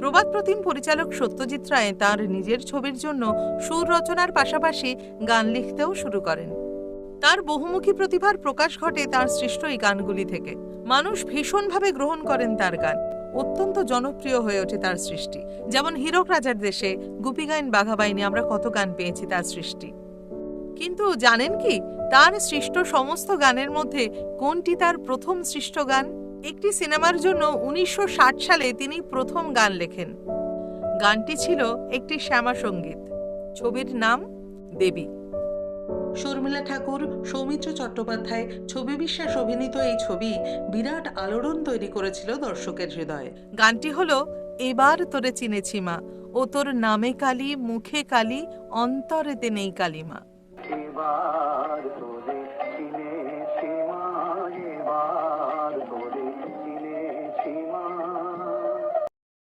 প্রবাদ প্রতিম পরিচালক সত্যজিৎ রায় তাঁর নিজের ছবির জন্য সুর রচনার পাশাপাশি গান লিখতেও শুরু করেন। তার বহুমুখী প্রতিভার প্রকাশ ঘটে তার সৃষ্ট এই গানগুলি থেকে। মানুষ ভীষণভাবে গ্রহণ করেন তার গান। অত্যন্ত জনপ্রিয় হয়ে ওঠে তার সৃষ্টি। যেমন হীরক রাজার দেশে গুপিগাইন বাঘাবাইনি আমরা কত গান পেয়েছি তার সৃষ্টি। কিন্তু জানেন কি তার সৃষ্ট সমস্ত গানের মধ্যে কোনটি তার প্রথম সৃষ্ট গান? একটি সিনেমার জন্য উনিশশো ষাট সালে তিনি প্রথম গান লেখেন। গানটি ছিল একটি শ্যামা সংগীত। ছবির নাম দেবী। শর্মিলা ঠাকুর সৌমিত্র চট্টোপাধ্যায় ছবি বিশ্বাস অভিনীত এই ছবি বিরাট আলোড়ন তৈরি করেছিল দর্শকের হৃদয়ে। গানটি হলো এবার তোরে চিনেছি মা ও তোর নামে কালী মুখে কালি অন্তরেতে নেই কালিমা একবার তোরে চিনে